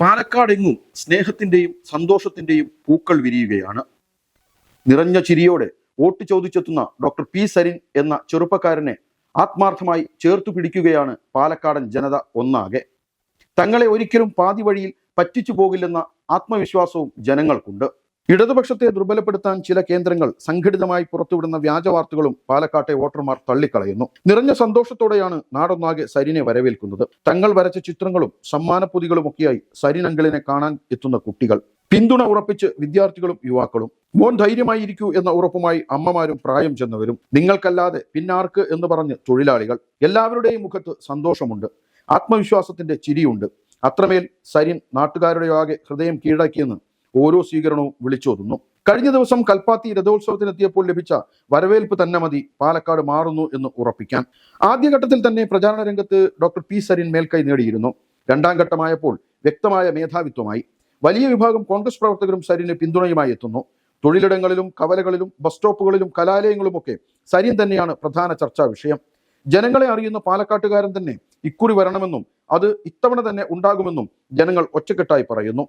പാലക്കാടെങ്ങും സ്നേഹത്തിന്റെയും സന്തോഷത്തിന്റെയും പൂക്കൾ വിരിയുകയാണ്. നിറഞ്ഞ ചിരിയോടെ വോട്ട് ചോദിച്ചെത്തുന്ന ഡോക്ടർ പി സരിൻ എന്ന ചെറുപ്പക്കാരനെ ആത്മാർത്ഥമായി ചേർത്തു പിടിക്കുകയാണ് പാലക്കാടൻ ജനത ഒന്നാകെ. തങ്ങളെ ഒരിക്കലും പാതി വഴിയിൽ പറ്റിച്ചു പോകില്ലെന്ന ആത്മവിശ്വാസവും ജനങ്ങൾക്കുണ്ട്. ഇടതുപക്ഷത്തെ ദുർബലപ്പെടുത്താൻ ചില കേന്ദ്രങ്ങൾ സംഘടിതമായി പുറത്തുവിടുന്ന വ്യാജ വാർത്തകളും പാലക്കാട്ടെ വോട്ടർമാർ തള്ളിക്കളയുന്നു. നിറഞ്ഞ സന്തോഷത്തോടെയാണ് നാടൊന്നാകെ സരിനെ വരവേൽക്കുന്നത്. തങ്ങൾ വരച്ച ചിത്രങ്ങളും സമ്മാനപ്പൊതികളുമൊക്കെയായി സരിൻ അങ്കിളിനെ കാണാൻ എത്തുന്ന കുട്ടികൾ. പിന്തുണ ഉറപ്പിച്ച് വിദ്യാർത്ഥികളും യുവാക്കളും. മോൻ ധൈര്യമായിരിക്കൂ എന്ന ഉറപ്പുമായി അമ്മമാരും പ്രായം ചെന്നവരും. നിങ്ങൾക്കല്ലാതെ പിന്നാർക്ക് എന്ന് പറഞ്ഞ് തൊഴിലാളികൾ. എല്ലാവരുടെയും മുഖത്ത് സന്തോഷമുണ്ട്. ആത്മവിശ്വാസത്തിന്റെ ചിരിയുണ്ട്. അത്രമേൽ സരിൻ നാട്ടുകാരുടെ ആകെ ഹൃദയം കീഴടക്കിയെന്ന് ഓരോ സ്വീകരണവും വിളിച്ചോതുന്നു. കഴിഞ്ഞ ദിവസം കൽപ്പാത്തി രഥോത്സവത്തിനെത്തിയപ്പോൾ ലഭിച്ച വരവേൽപ്പ് തന്നെ മതി പാലക്കാട് മാറുന്നു എന്ന് ഉറപ്പിക്കാൻ ആദ്യഘട്ടത്തിൽ തന്നെ പ്രചാരണ രംഗത്ത് ഡോക്ടർ പി സരിൻ മേൽക്കൈ നേടിയിരുന്നു. രണ്ടാം ഘട്ടമായപ്പോൾ വ്യക്തമായ മേധാവിത്വമായി. വലിയ വിഭാഗം കോൺഗ്രസ് പ്രവർത്തകരും സരിന് പിന്തുണയുമായി എത്തുന്നു. തൊഴിലിടങ്ങളിലും കവലകളിലും ബസ് സ്റ്റോപ്പുകളിലും കലാലയങ്ങളുമൊക്കെ സരിൻ തന്നെയാണ് പ്രധാന ചർച്ചാ വിഷയം. ജനങ്ങളെ അറിയുന്ന പാലക്കാട്ടുകാരൻ തന്നെ ഇക്കുറി വരണമെന്നും അത് ഇത്തവണ തന്നെ ഉണ്ടാകുമെന്നും ജനങ്ങൾ ഒറ്റക്കെട്ടായി പറയുന്നു.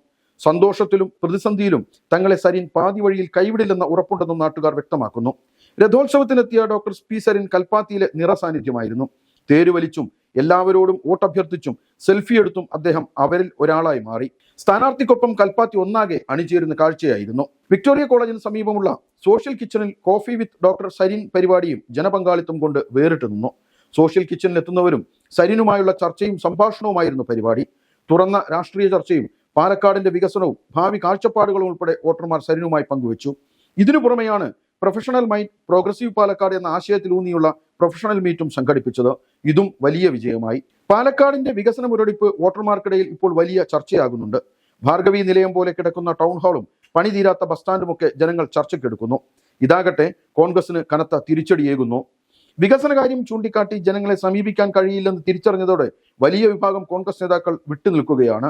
സന്തോഷത്തിലും പ്രതിസന്ധിയിലും തങ്ങളെ സരിൻ പാതി വഴിയിൽ കൈവിടില്ലെന്ന ഉറപ്പുണ്ടെന്നും നാട്ടുകാർ വ്യക്തമാക്കുന്നു. രഥോത്സവത്തിനെത്തിയ ഡോക്ടർ പി. സരിൻ കൽപ്പാത്തിയിലെ നിറസാന്നിധ്യമായിരുന്നു. തേരുവലിച്ചും എല്ലാവരോടും വോട്ടഭ്യർത്ഥിച്ചും സെൽഫി എടുത്തും അദ്ദേഹം അവരിൽ ഒരാളായി മാറി. സ്ഥാനാർത്ഥിക്കൊപ്പം കൽപ്പാത്തി ഒന്നാകെ അണിചേരുന്ന കാഴ്ചയായിരുന്നു. വിക്ടോറിയ കോളേജിന് സമീപമുള്ള സോഷ്യൽ കിച്ചണിൽ കോഫി വിത്ത് ഡോക്ടർ സരിൻ പരിപാടിയും ജനപങ്കാളിത്തം കൊണ്ട് വേറിട്ട് നിന്നു. സോഷ്യൽ കിച്ചണിൽ എത്തുന്നവരും സരിനുമായുള്ള ചർച്ചയും സംഭാഷണവുമായിരുന്നു പരിപാടി. തുറന്ന രാഷ്ട്രീയ ചർച്ചയും പാലക്കാടിന്റെ വികസനവും ഭാവി കാഴ്ചപ്പാടുകളും ഉൾപ്പെടെ വോട്ടർമാർ സരിനുമായി പങ്കുവച്ചു. ഇതിനു പുറമെയാണ് പ്രൊഫഷണൽ മൈൻഡ് പ്രോഗ്രസീവ് പാലക്കാട് എന്ന ആശയത്തിലൂന്നിയുള്ള പ്രൊഫഷണൽ മീറ്റും സംഘടിപ്പിച്ചത്. ഇതും വലിയ വിജയമായി. പാലക്കാടിന്റെ വികസന മുരടിപ്പ് വോട്ടർമാർക്കിടയിൽ ഇപ്പോൾ വലിയ ചർച്ചയാകുന്നുണ്ട്. ഭാർഗവി നിലയം പോലെ കിടക്കുന്ന ടൗൺ ഹാളും പണി തീരാത്ത ബസ് സ്റ്റാൻഡുമൊക്കെ ജനങ്ങൾ ചർച്ചയ്ക്കെടുക്കുന്നു ഇതാകട്ടെ കോൺഗ്രസിന് കനത്ത തിരിച്ചടിയേകുന്നു. വികസന കാര്യം ചൂണ്ടിക്കാട്ടി ജനങ്ങളെ സമീപിക്കാൻ കഴിയില്ലെന്ന് തിരിച്ചറിഞ്ഞതോടെ വലിയ വിഭാഗം കോൺഗ്രസ് നേതാക്കൾ വിട്ടുനിൽക്കുകയാണ്.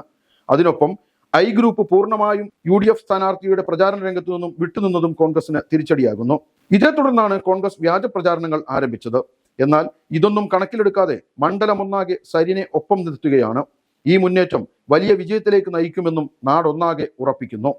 അതിനൊപ്പം ഐ ഗ്രൂപ്പ് പൂർണമായും യു ഡി എഫ് സ്ഥാനാർത്ഥിയുടെ പ്രചാരണ രംഗത്തു നിന്നും വിട്ടുനിന്നതും കോൺഗ്രസിന് തിരിച്ചടിയാകുന്നു. ഇതേ തുടർന്നാണ് കോൺഗ്രസ് വ്യാജ പ്രചാരണങ്ങൾ ആരംഭിച്ചത്. എന്നാൽ ഇതൊന്നും കണക്കിലെടുക്കാതെ മണ്ഡലമൊന്നാകെ സരിനെ ഒപ്പം നിർത്തുകയാണ്. ഈ മുന്നേറ്റം വലിയ വിജയത്തിലേക്ക് നയിക്കുമെന്നും നാടൊന്നാകെ ഉറപ്പിക്കുന്നു.